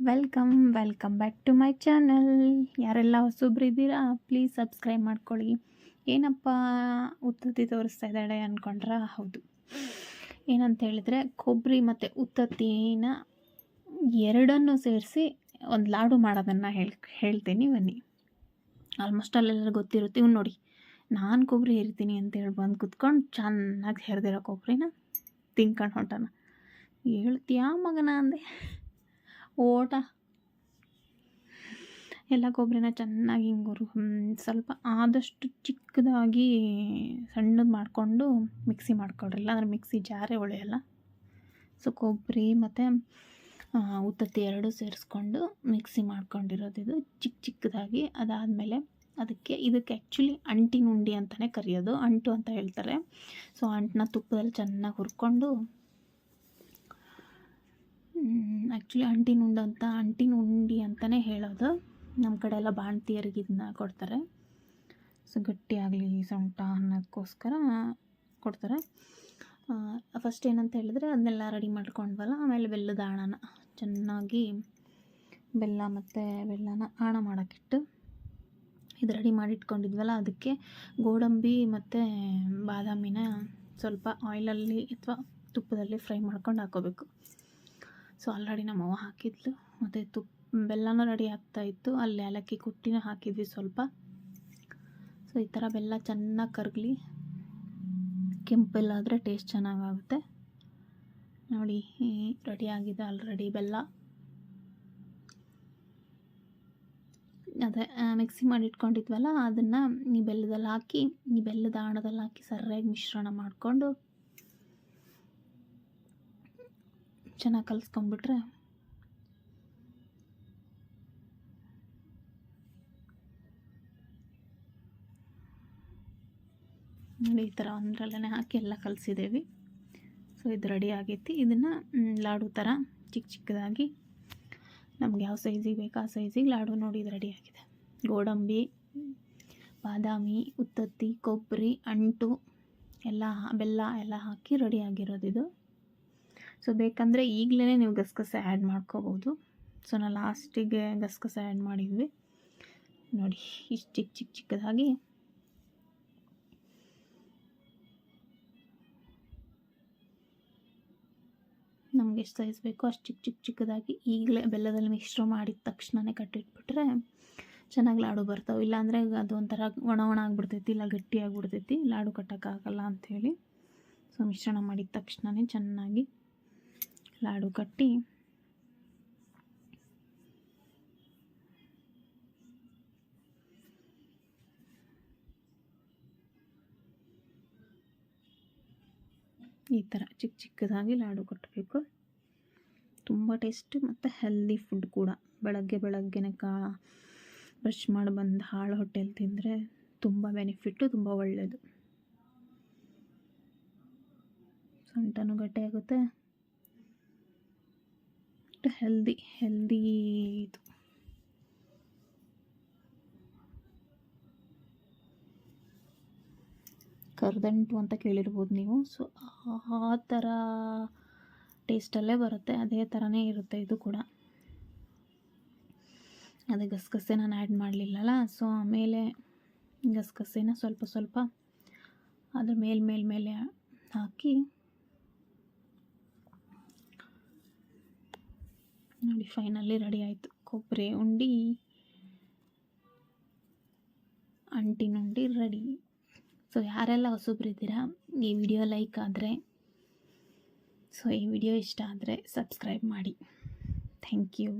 Welcome welcome back to my channel ಯಾರೆಲ್ಲ ಹೊಸಬ್ರಿದ್ದೀರಾ please subscribe ಮಾಡ್ಕೊಳ್ಳಿ. ಏನಪ್ಪ ಉತ್ತತ್ತಿ ತೋರಿಸ್ತಾ ಇದ್ದಾಳೆ ಅಂದ್ಕೊಂಡ್ರ ಹೌದು. ಏನಂತ ಹೇಳಿದರೆ ಕೊಬ್ಬರಿ ಮತ್ತು ಉತ್ತತ್ತಿನ ಎರಡನ್ನು ಸೇರಿಸಿ ಒಂದು ಲಾಡು ಮಾಡೋದನ್ನು ಹೇಳಿ, ಹೇಳ್ತೀನಿ, ಬನ್ನಿ. ಆಲ್ಮೋಸ್ಟ್ ಅಲ್ಲೆಲ್ಲರೂ ಗೊತ್ತಿರುತ್ತೆ. ಇವ್ನು ನೋಡಿ, ನಾನು ಕೊಬ್ಬರಿ ಹೇರ್ತೀನಿ ಅಂತೇಳಿ ಬಂದು ಕುತ್ಕೊಂಡು ಚೆನ್ನಾಗಿ ಹೆರ್ದಿರೋ ಕೊಬ್ಬರಿನ ತಿನ್ಕೊಂಡು ಹೊಂಟಾನ. ಹೇಳ್ತೀಯಾ ಮಗನ ಅಂದೆ? ಓಟ. ಎಲ್ಲ ಕೊಬ್ಬರಿನ ಚೆನ್ನಾಗಿ ಹಿಂಗುರು ಸ್ವಲ್ಪ ಆದಷ್ಟು ಚಿಕ್ಕದಾಗಿ ಸಣ್ಣದು ಮಾಡಿಕೊಂಡು ಮಿಕ್ಸಿ ಮಾಡ್ಕೊಳ್ರಿ. ಅಂದರೆ ಮಿಕ್ಸಿ ಜಾರೆ ಒಳ್ಳೆಯಲ್ಲ ಸೊ, ಕೊಬ್ಬರಿ ಮತ್ತು ಉತ್ತತ್ತಿ ಎರಡು ಸೇರಿಸ್ಕೊಂಡು ಮಿಕ್ಸಿ ಮಾಡ್ಕೊಂಡಿರೋದು ಇದು. ಚಿಕ್ಕ ಚಿಕ್ಕದಾಗಿ ಅದಾದಮೇಲೆ ಅದಕ್ಕೆ, ಇದಕ್ಕೆ ಆ್ಯಕ್ಚುಲಿ ಅಂಟಿನ ಉಂಡಿ ಅಂತಲೇ ಕರೆಯೋದು. ಅಂಟು ಅಂತ ಹೇಳ್ತಾರೆ. ಸೊ ಅಂಟನ್ನ ತುಪ್ಪದಲ್ಲಿ ಚೆನ್ನಾಗಿ ಹುರ್ಕೊಂಡು ಆ್ಯಕ್ಚುಲಿ ಅಂಟಿನ ಉಂಡೆ ಅಂತ ಅಂಟಿನ ಉಂಡಿ ಅಂತಲೇ ಹೇಳೋದು. ನಮ್ಮ ಕಡೆ ಎಲ್ಲ ಬಾಣ್ತಿಯರಿಗೆ ಇದನ್ನ ಕೊಡ್ತಾರೆ. ಸೊ ಗಟ್ಟಿಯಾಗಲಿ ಸೊಂಟ ಅನ್ನೋದಕ್ಕೋಸ್ಕರ ಕೊಡ್ತಾರೆ. ಫಸ್ಟ್ ಏನಂತ ಹೇಳಿದ್ರೆ ಅದನ್ನೆಲ್ಲ ರೆಡಿ ಮಾಡ್ಕೊಂಡ್ವಲ್ಲ, ಆಮೇಲೆ ಬೆಲ್ಲದ ಆಣನ. ಚೆನ್ನಾಗಿ ಬೆಲ್ಲ ಮತ್ತು ಬೆಲ್ಲನ ಆಣ ಮಾಡೋಕ್ಕಿಟ್ಟು ಇದು ರೆಡಿ ಮಾಡಿ ಇಟ್ಕೊಂಡಿದ್ವಲ್ಲ ಅದಕ್ಕೆ ಗೋಡಂಬಿ ಮತ್ತು ಬಾದಾಮಿನ ಸ್ವಲ್ಪ ಆಯಿಲಲ್ಲಿ ಅಥವಾ ತುಪ್ಪದಲ್ಲಿ ಫ್ರೈ ಮಾಡ್ಕೊಂಡು ಹಾಕೋಬೇಕು. ಸೊ ಆಲ್ರೆಡಿ ನಮ್ಮವ್ವ ಹಾಕಿದ್ಲು. ಮತ್ತು ತುಪ್ಪ ಬೆಲ್ಲನೂ ರೆಡಿ ಆಗ್ತಾ ಇತ್ತು. ಅಲ್ಲಿ ಏಲಕ್ಕಿ ಕುಟ್ಟಿನ ಹಾಕಿದ್ವಿ ಸ್ವಲ್ಪ. ಸೊ ಈ ಥರ ಬೆಲ್ಲ ಚೆನ್ನಾಗಿ ಕರಗಲಿ. ಕೆಂಪೆಲ್ಲಾದರೆ ಟೇಸ್ಟ್ ಚೆನ್ನಾಗಾಗುತ್ತೆ. ನೋಡಿ ರೆಡಿ ಆಗಿದೆ ಆಲ್ರೆಡಿ ಬೆಲ್ಲ. ಅದೇ ಮಿಕ್ಸಿ ಮಾಡಿ ಇಟ್ಕೊಂಡಿದ್ವಲ್ಲ ಅದನ್ನು ಈ ಬೆಲ್ಲದಲ್ಲಿ ಹಾಕಿ, ಈ ಬೆಲ್ಲದ ಆಣದಲ್ಲಿ ಹಾಕಿ ಸರಿಯಾಗಿ ಮಿಶ್ರಣ ಮಾಡಿಕೊಂಡು ಚೆನ್ನಾಗಿ ಕಲಿಸ್ಕೊಂಬಿಟ್ರೆ ನೋಡಿ, ಈ ಥರ ಒಂದರಲ್ಲೇ ಹಾಕಿ ಎಲ್ಲ ಕಲಿಸಿದ್ದೇವೆ. ಸೊ ಇದು ರೆಡಿ ಆಗೈತಿ. ಇದನ್ನು ಲಾಡು ಥರ ಚಿಕ್ಕ ಚಿಕ್ಕದಾಗಿ ನಮ್ಗೆ ಯಾವ ಸೈಜಿಗೆ ಬೇಕು ಆ ಸೈಜಿಗೆ ಲಾಡು ನೋಡಿ ಇದು ರೆಡಿ ಆಗಿದೆ. ಗೋಡಂಬಿ, ಬಾದಾಮಿ, ಉತ್ತತ್ತಿ, ಕೊಬ್ಬರಿ, ಅಂಟು, ಎಲ್ಲ, ಬೆಲ್ಲ ಎಲ್ಲ ಹಾಕಿ ರೆಡಿ ಆಗಿರೋದು ಸೊ ಬೇಕಂದರೆ ಈಗಲೇ ನೀವು ಗಸಗಸೆ ಆ್ಯಡ್ ಮಾಡ್ಕೋಬೋದು ಸೊ ನಾನು ಲಾಸ್ಟಿಗೆ ಗಸಗಸೆ ಆ್ಯಡ್ ಮಾಡಿದ್ವಿ. ನೋಡಿ, ಇಷ್ಟು ಚಿಕ್ಕ ಚಿಕ್ಕ ಚಿಕ್ಕದಾಗಿ. ನಮ್ಗೆ ಎಷ್ಟು ಸೈಜ್ ಬೇಕೋ ಅಷ್ಟು ಚಿಕ್ಕ ಚಿಕ್ಕ ಚಿಕ್ಕದಾಗಿ ಈಗಲೇ ಬೆಲ್ಲದಲ್ಲಿ ಮಿಶ್ರ ಮಾಡಿದ ತಕ್ಷಣವೇ ಕಟ್ಟಿಟ್ಬಿಟ್ರೆ ಚೆನ್ನಾಗಿ ಲಾಡು ಬರ್ತಾವೆ. ಇಲ್ಲಾಂದರೆ ಅದು ಒಂಥರ ಒಣ ಒಣ ಆಗಿಬಿಡ್ತೈತಿ, ಇಲ್ಲ ಗಟ್ಟಿ ಆಗಿಬಿಡ್ತೈತಿ. ಲಾಡು ಕಟ್ಟೋಕ್ಕಾಗಲ್ಲ ಅಂಥೇಳಿ. ಸೊ ಮಿಶ್ರಣ ಮಾಡಿದ ತಕ್ಷಣವೇ ಚೆನ್ನಾಗಿ ಲಾಡು ಕಟ್ಟಿ. ಈ ಥರ ಚಿಕ್ಕ ಚಿಕ್ಕದಾಗಿ ಲಾಡು ಕಟ್ಟಬೇಕು ತುಂಬ ಟೇಸ್ಟ್ ಮತ್ತು ಹೆಲ್ದಿ ಫುಡ್ ಕೂಡ. ಬೆಳಗ್ಗೆ ಬೆಳಗ್ಗೆನೆ ಕಾ ಬ್ರಷ್ ಮಾಡಿ ಬಂದು ಹಾಳು ಹೊಟ್ಟೆಲಿ ತಿಂದರೆ ತುಂಬ ಬೆನಿಫಿಟ್ಟು ತುಂಬ ಒಳ್ಳೆಯದು ಸೊಂಟನೂ ಗಟ್ಟಿ ಆಗುತ್ತೆ. ಹೆಲ್ದಿ ಹೆಲ್ದಿ ಇದು. ಕರ್ದಂಟು ಅಂತ ಕೇಳಿರ್ಬೋದು ನೀವು. ಸೊ ಆ ಥರ ಟೇಸ್ಟಲ್ಲೇ ಬರುತ್ತೆ. ಅದೇ ಥರನೇ ಇರುತ್ತೆ ಇದು ಕೂಡ. ಅದೇ ಗಸಗಸೆ ನಾನು ಆ್ಯಡ್ ಮಾಡಲಿಲ್ಲಲ್ಲ? ಸೊ ಆಮೇಲೆ ಗಸಗಸೆನ ಸ್ವಲ್ಪ ಸ್ವಲ್ಪ ಅದ್ರ ಮೇಲೆ ಮೇಲೆ ಮೇಲೆ ಹಾಕಿ ನೋಡಿ ಫೈನಲಿ ರೆಡಿ ಆಯಿತು. ಕೊಬ್ಬರಿ ಉಂಡಿ, ಅಂಟಿನ ಉಂಡಿ ರೆಡಿ ಸೊ ಯಾರೆಲ್ಲ ಹೊಸಬ್ರಿದ್ದೀರಾ ಈ ವಿಡಿಯೋ ಲೈಕ್ ಆದರೆ ಸೊ ಈ ವಿಡಿಯೋ ಇಷ್ಟ ಆದರೆ ಸಬ್ಸ್ಕ್ರೈಬ್ ಮಾಡಿ. Thank you